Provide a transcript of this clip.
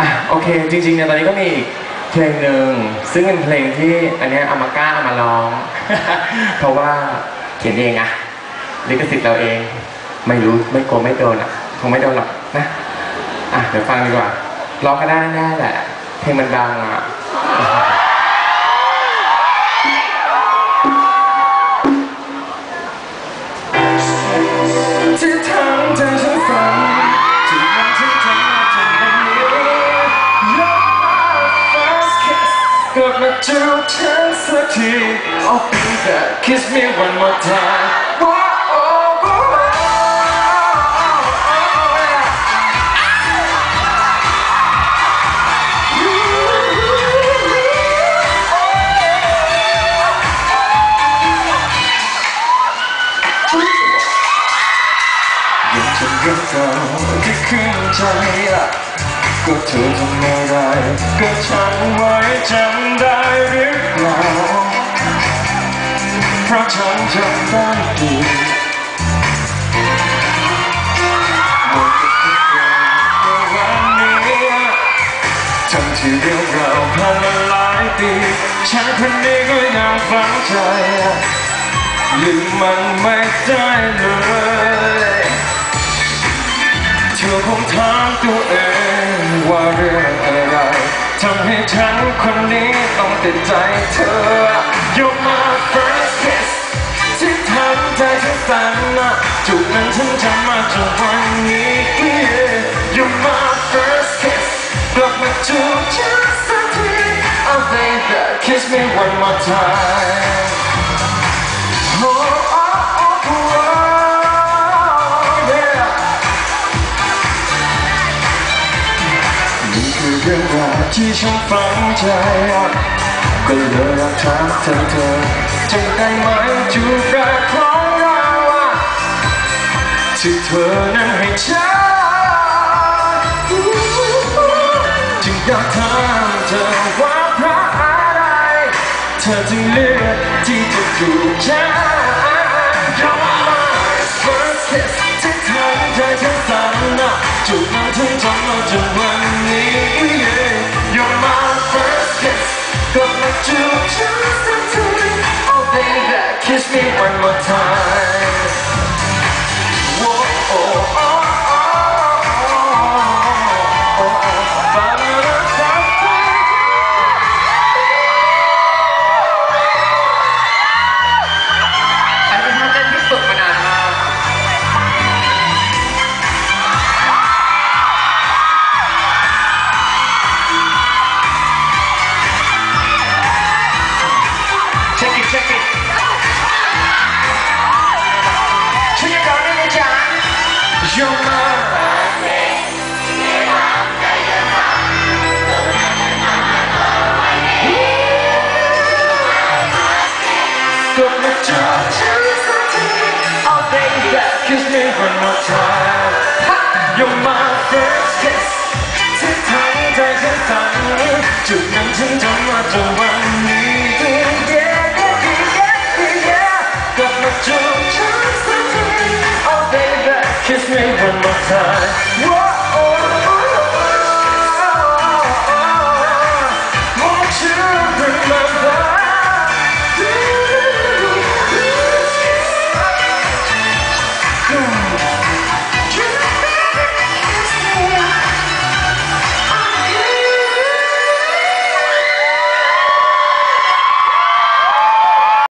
อะโอเค จริงๆเนี่ยตอนนี้ก็มีอีกเพลงหนึ่งซึ่งเป็นเพลงที่อันเนี้ยอามาก้าเอามาร้อง เพราะว่าเขียนเองอะลิขสิทธิ์เราเอง ไม่รู้ไม่กลัวไม่โดนอะคงไม่โดนหรอกนะอะเดี๋ยวฟังดีกว่าร้องก็ได้แน่แหละเพลงมันดังอะ กลับมาจูบฉันสักที Oh baby kiss me one more time Whoa, oh, oh, oh, oh, yeah. Ooh. ยังจะเรื่องเก็เธอทำอะไรก็ฉันไว้จำได้หรือเปล่าเพราะฉันจำได้ดีหมดทุกอย่างในวันนี้ทั้งที่เรื่องราวผ่านมาหลายปีฉันคนนี้ก็ยังฝังใจลืมมันไม่ได้ ว่าเรื่องอะไรทำให้ฉันคนนี้ต้องติดใจเธอ You're my first kiss ที่ทำใจฉันสั่นนะจุดนั้นฉันจำมาจนวันนี้ You're my first kiss กลับมาจูบฉันสักที Oh baby kiss me one more time ที่ฉันฝังใจก็เลยอยากถามเธอเธอจำได้ไหมจูบแรกของเราที่เธอนั้นให้ฉันจึงอยากถามเธอว่าเพราะอะไร เธอจึงเลือกที่จะจูบฉัน You're my first kiss ที่ทำใจฉันสั่นนะจูบนั้นฉันจำมาจนวันนี้ You're my first kiss กลับ Got my touch Oh baby kiss me one more time Ha! You're my first kiss ที่ทำใจฉันสั่นจุดนั้นฉันจำมาจนวันนี้ Yeah yeah yeah yeah กลับมาจูบฉันสักที Oh baby kiss me one more time Whoa